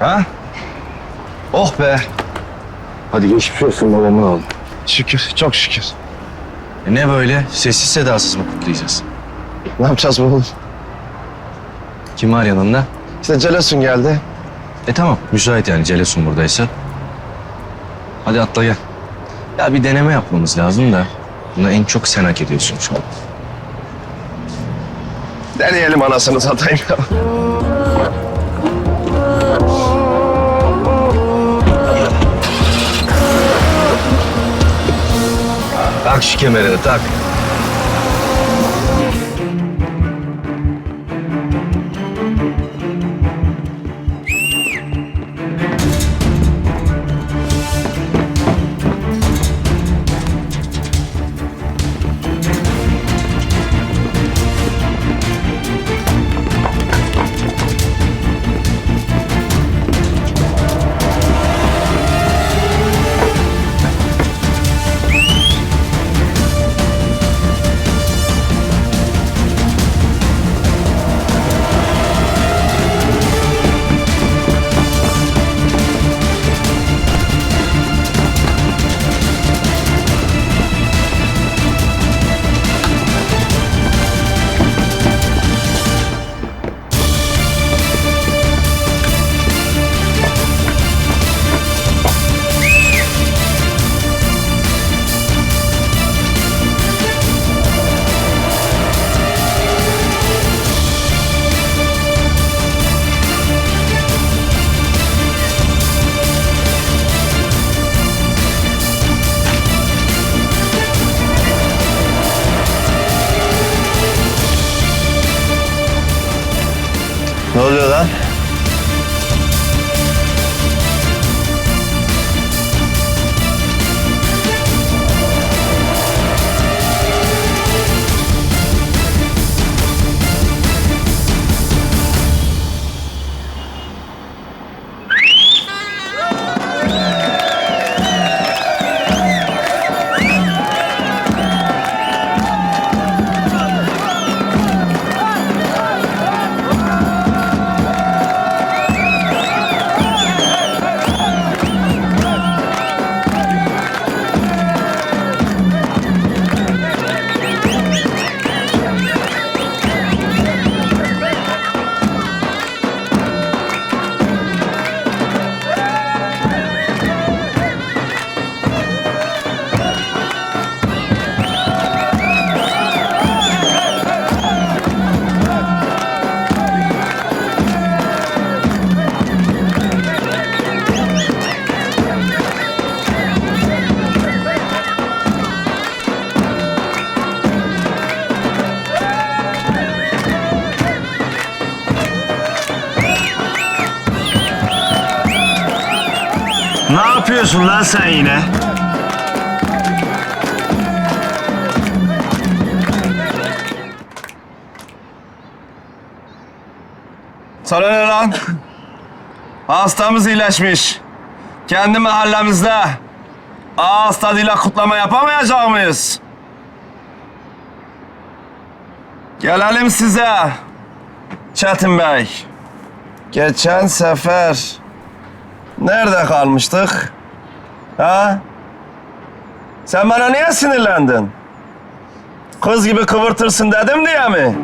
Ha? Oh be. Hadi geçmiş olsun babamın oğlu. Şükür, çok şükür. E ne böyle? Sessiz sedasız mı kutlayacağız? Ne yapacağız oğlum? Kim var yanında? İşte Celasun geldi. E tamam, müsait yani Celesun buradaysa. Hadi atla gel. Ya bir deneme yapmamız lazım da. Bunu en çok sen hak ediyorsun şu an. Deneyelim anasını satayım Tak tak. Yapıyorsun lan sen yine? Sana ne lan? Hastamız iyileşmiş. Kendi mahallemizde ağız tadıyla kutlama yapamayacak mıyız? Gelelim size. Çetin Bey. Geçen sefer nerede kalmıştık? Ha? Sen bana niye sinirlendin? Kız gibi kıvırtırsın dedim diye mi?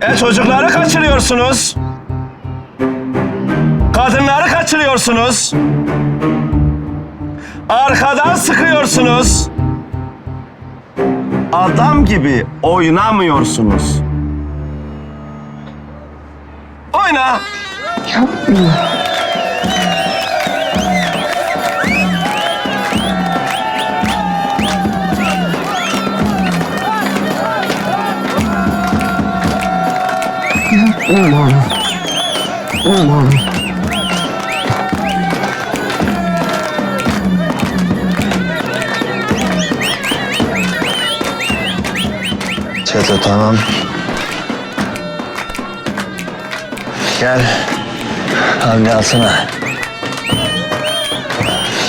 E çocukları kaçırıyorsunuz. Kadınları kaçırıyorsunuz. Arkadan sıkıyorsunuz. Adam gibi oynamıyorsunuz. Oyna. Çeto tamam. Gel. Abi alsana.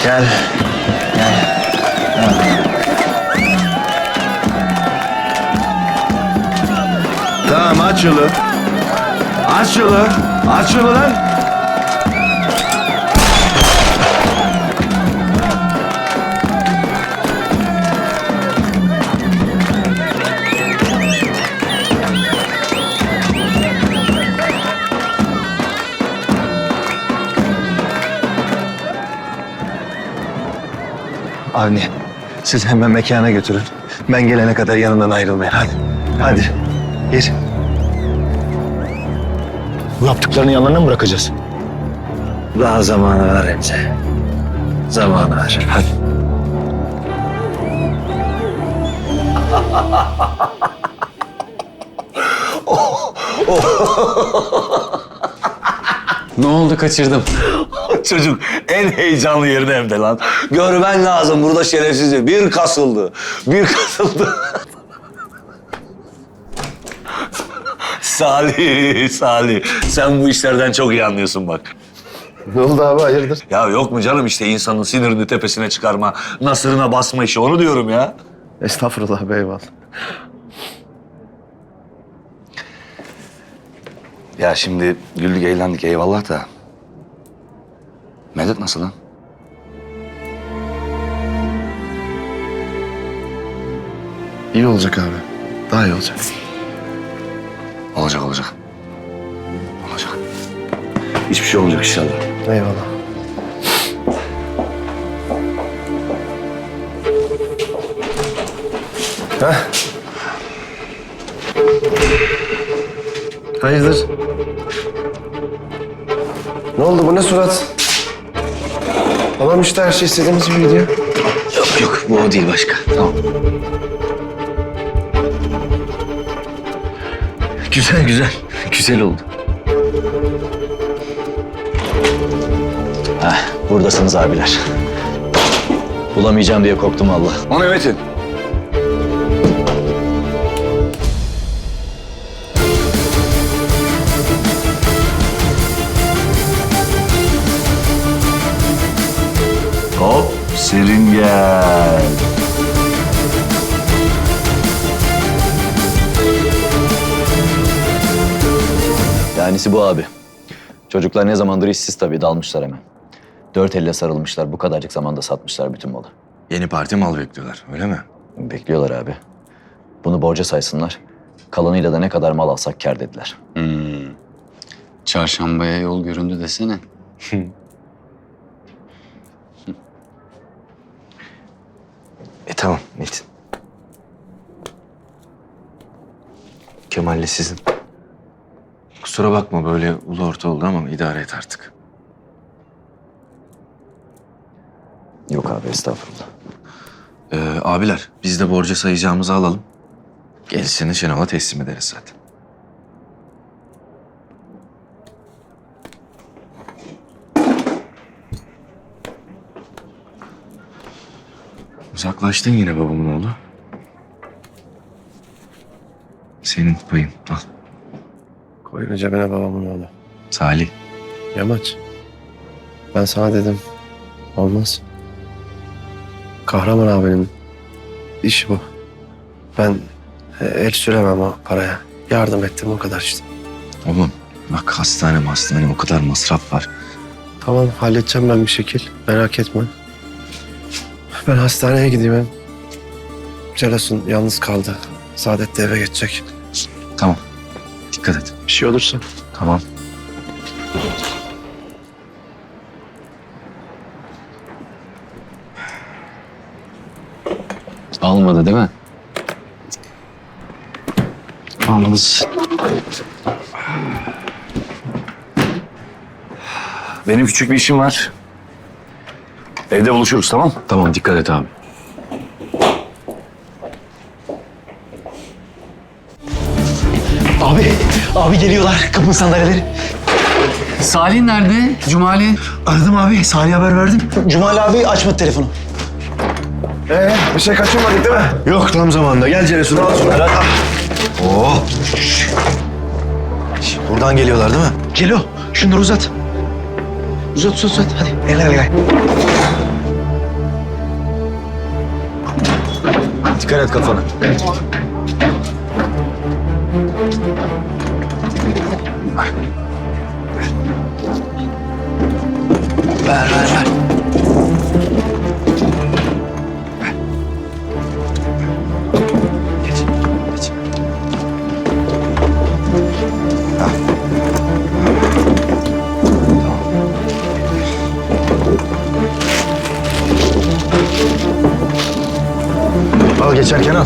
Gel. Gel. Tamam aç yolu. Aç lan. Avni siz hemen mekana götürün. Ben gelene kadar yanından ayrılmayın. Hadi. Hadi. Gir. Bu yaptıklarını yanlarına mı bırakacağız? Daha zamanı var Remzi. Zamanı var. Hadi. Ne oldu kaçırdım. Çocuk en heyecanlı yerine hem de lan. Görmen lazım burada şerefsizi. Bir kasıldı. Bir kasıldı. Salih, Salih. Sen bu işlerden çok iyi anlıyorsun bak. Ne oldu abi hayırdır? Ya yok mu canım işte insanın sinirini tepesine çıkarma, nasırına basma işi onu diyorum ya. Estağfurullah be eyvallah. Ya şimdi güldük eğlendik eyvallah da. Medet nasıl lan? İyi olacak abi. Daha iyi olacak. Olacak olacak. Olacak. Hiçbir şey olmayacak inşallah. Eyvallah. Heh. Hayırdır? Ne oldu bu ne surat? Tamam işte her şey istediğimiz gibi gidiyor. Yok yok bu o değil başka. Tamam. Güzel güzel. Güzel oldu. Heh, buradasınız abiler. Bulamayacağım diye korktum Allah. Onu Metin. Serin gel. Yanisi bu abi. Çocuklar ne zamandır işsiz tabii dalmışlar hemen. Dört elle sarılmışlar. Bu kadarcık zamanda satmışlar bütün malı. Yeni parti mal bekliyorlar öyle mi? Bekliyorlar abi. Bunu borca saysınlar. Kalanıyla da ne kadar mal alsak kar dediler. Çarşambaya yol göründü desene. E tamam Metin. Kemal'le sizin. Kusura bakma böyle ulu orta oldu ama idare et artık. Yok abi estağfurullah. Ee, abiler biz de borca sayacağımızı alalım. Gerisini Şenol'a teslim ederiz zaten. Uzaklaştın yine babamın oğlu. Senin payın al. Koyun cebine babamın oğlu. Salih. Yamaç. Ben sana dedim. Olmaz. Kahraman abinin işi bu. Ben el süremem o paraya. Yardım ettim o kadar işte. Oğlum bak hastane hastane o kadar masraf var. Tamam halledeceğim ben bir şekil. Merak etme. Ben hastaneye gideyim hem. Celasun yalnız kaldı. Saadet de eve geçecek. Tamam. Dikkat et. Bir şey olursa. Tamam. Almadı değil mi? Almanız. Benim küçük bir işim var. Evde buluşuruz tamam Tamam dikkat et abi. Abi, abi geliyorlar. Kapın sandalyeleri. Salih nerede? Cumali? Aradım abi. Salih'e haber verdim. Cumali abi açmadı telefonu. Ee, bir şey kaçırmadık değil mi? Yok tam zamanında. Gel Celesun al şunları. hadi. Oo. Buradan geliyorlar değil mi? Celo, şunları uzat. Uzat uzat uzat. Hadi gel gel gel. Dikkat et kafana. Ver ver ver. Al geçerken al.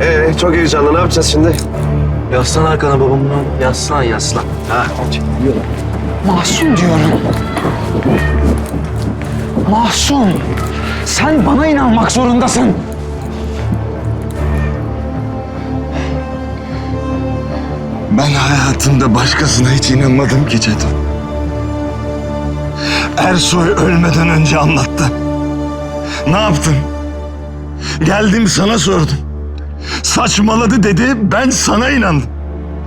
Ee, çok heyecanlı. Ne yapacağız şimdi? Yaslan arkana babam. Yaslan yaslan. Ha. Mahsun diyorum. Mahsun. Sen bana inanmak zorundasın. Ben hayatımda başkasına hiç inanmadım ki Çeto. Ersoy ölmeden önce anlattı. Ne yaptın? Geldim sana sordum. Saçmaladı dedi, ben sana inandım.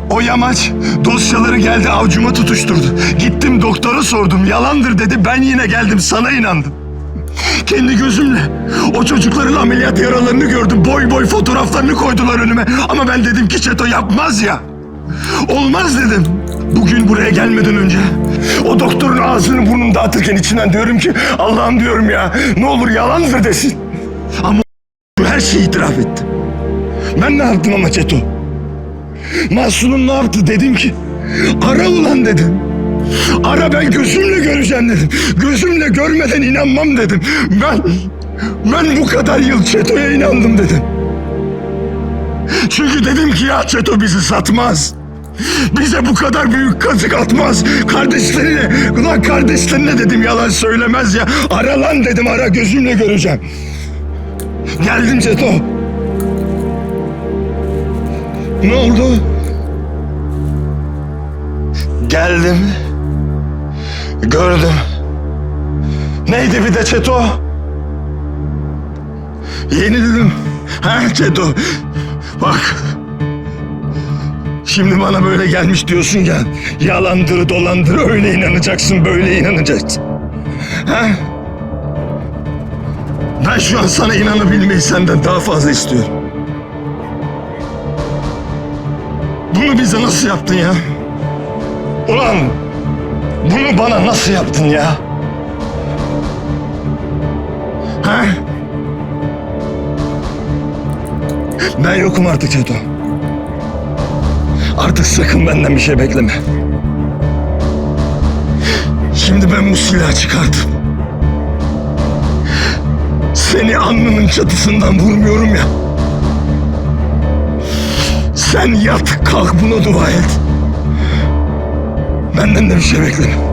O yamaç dosyaları geldi avcuma tutuşturdu. Gittim doktora sordum, yalandır dedi, ben yine geldim sana inandım. Kendi gözümle o çocukların ameliyat yaralarını gördüm. Boy boy fotoğraflarını koydular önüme. Ama ben dedim ki Çeto yapmaz ya. Olmaz dedim. Bugün buraya gelmeden önce o doktorun ağzını burnunu dağıtırken içinden diyorum ki Allah'ım diyorum ya ne olur yalandır desin. Ama her şeyi itiraf etti. Ben ne yaptım ama Çeto? Mahsun'un ne yaptı dedim ki ara ulan dedim. Ara ben gözümle göreceğim dedim. Gözümle görmeden inanmam dedim. Ben ben bu kadar yıl Çeto'ya inandım dedim. Çünkü dedim ki ya Çeto bizi satmaz. Bize bu kadar büyük kazık atmaz. Kardeşlerine, ulan kardeşlerine dedim yalan söylemez ya. Ara lan dedim ara gözümle göreceğim. Geldim Çeto. Ne oldu? Geldim. Gördüm. Neydi bir de Çeto? Yenildim. Ha Çeto. Bak. Şimdi bana böyle gelmiş diyorsun ya. Yalandır dolandır öyle inanacaksın böyle inanacaksın. Ha? Ben şu an sana inanabilmeyi senden daha fazla istiyorum. Bunu bize nasıl yaptın ya? Ulan bunu bana nasıl yaptın ya? Ha? Ben yokum artık Çeto. Artık sakın benden bir şey bekleme. Şimdi ben bu silahı çıkardım. Seni alnının çatısından vurmuyorum ya. Sen yat kalk buna dua et. Benden de bir şey bekleme.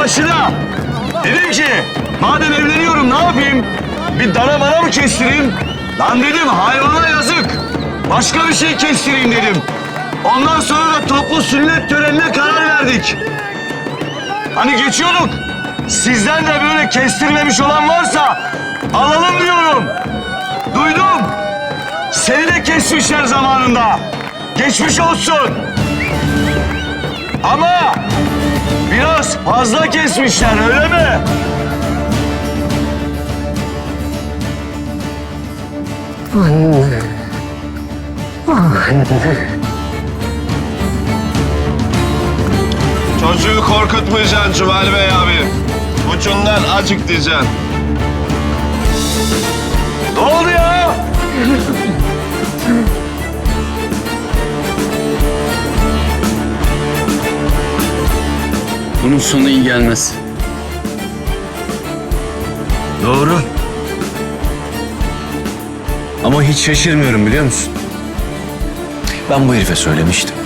Başına. Dedim ki madem evleniyorum ne yapayım? Bir dana bana mı kestireyim? Lan dedim hayvana yazık. Başka bir şey kestireyim dedim. Ondan sonra da toplu sünnet törenine karar verdik. Hani geçiyorduk. Sizden de böyle kestirmemiş olan varsa alalım diyorum. Duydum. Seni de kesmişler zamanında. Geçmiş olsun. Ama biraz fazla kesmişler öyle mi? Çocuğu korkutmayacaksın Cumali Bey abi. Ucundan acık diyeceksin. Ne oldu Bunun sonu iyi gelmez. Doğru. Ama hiç şaşırmıyorum biliyor musun? Ben bu herife söylemiştim.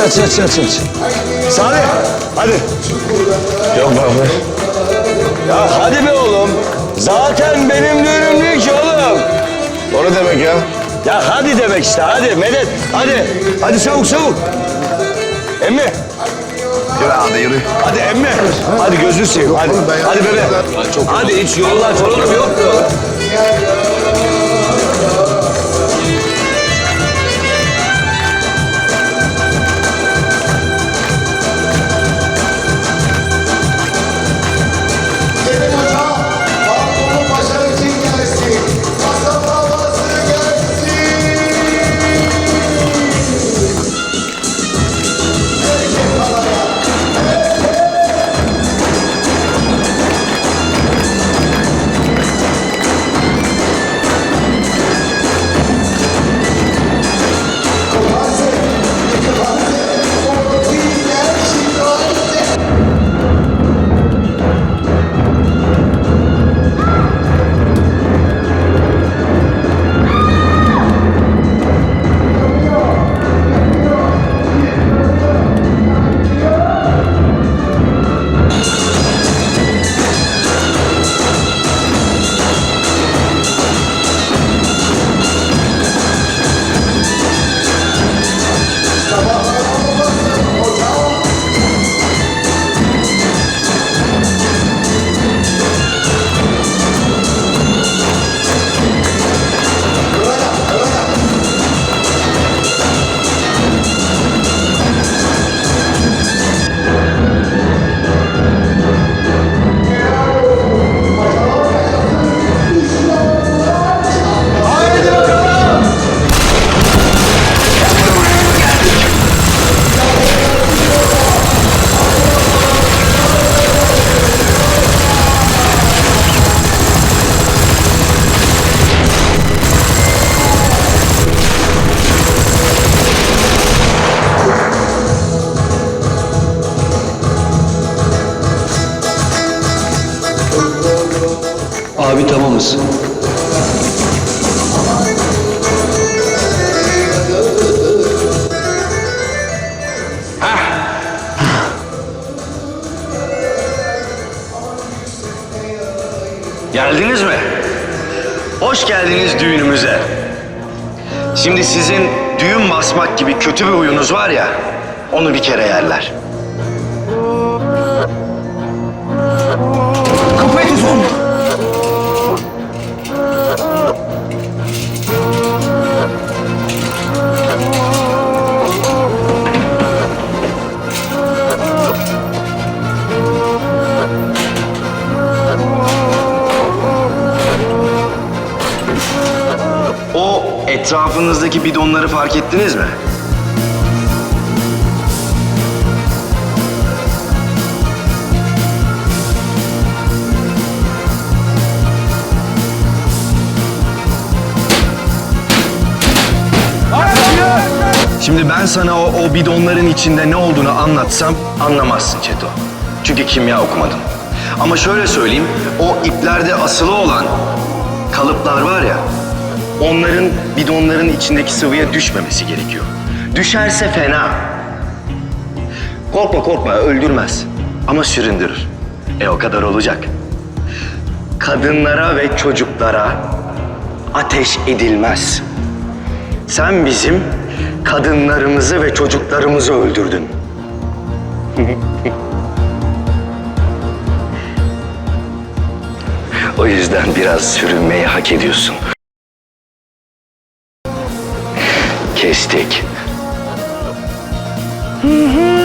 Aç, aç, aç, aç, aç. Salih, hadi. Yok abi. Ya hadi be oğlum. Zaten benim düğünüm değil ki oğlum. O ne demek ya? Ya hadi demek işte, hadi Medet, hadi. Hadi çabuk, çabuk. Emmi, Yürü hadi yürü. hadi emmi. Hadi gözünü seveyim, hadi. Hadi bebe. Hadi hiç yollar falan yok mu? Basmak gibi kötü bir huyunuz var ya, onu bir kere yerler. Etrafınızdaki bidonları fark ettiniz mi? Şimdi ben sana o, o bidonların içinde ne olduğunu anlatsam anlamazsın Çeto. Çünkü kimya okumadın. Ama şöyle söyleyeyim, o iplerde asılı olan kalıplar var ya, onların bidonların içindeki sıvıya düşmemesi gerekiyor. Düşerse fena. Korkma korkma, öldürmez. Ama süründürür. E o kadar olacak. Kadınlara ve çocuklara ateş edilmez. Sen bizim kadınlarımızı ve çocuklarımızı öldürdün. o yüzden biraz sürünmeyi hak ediyorsun. Kestik. Başımda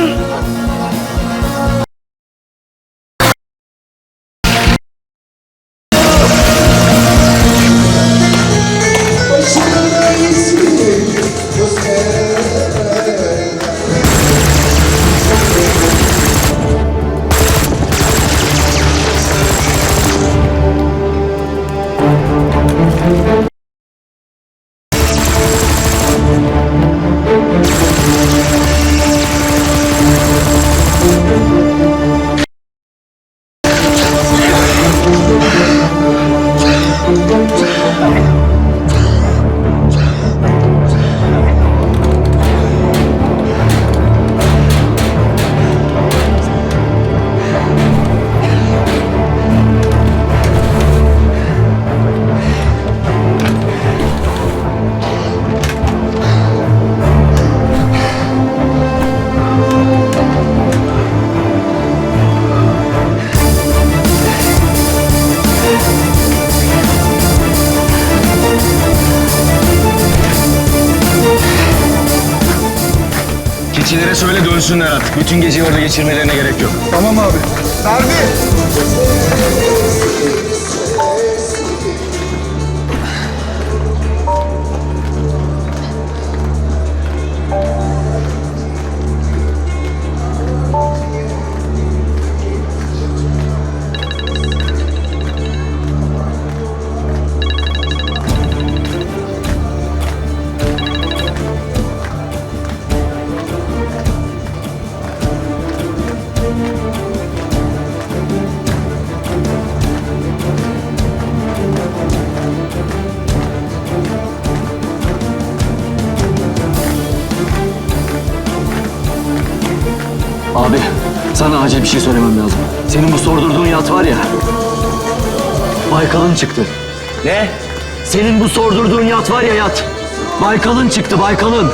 Dönsünler artık. Bütün geceyi orada geçirmelerine gerek yok. Tamam abi. Nerede? Şey söylemem lazım. Senin bu sordurduğun yat var ya. Baykal'ın çıktı. Ne? Senin bu sordurduğun yat var ya yat. Baykal'ın çıktı Baykal'ın.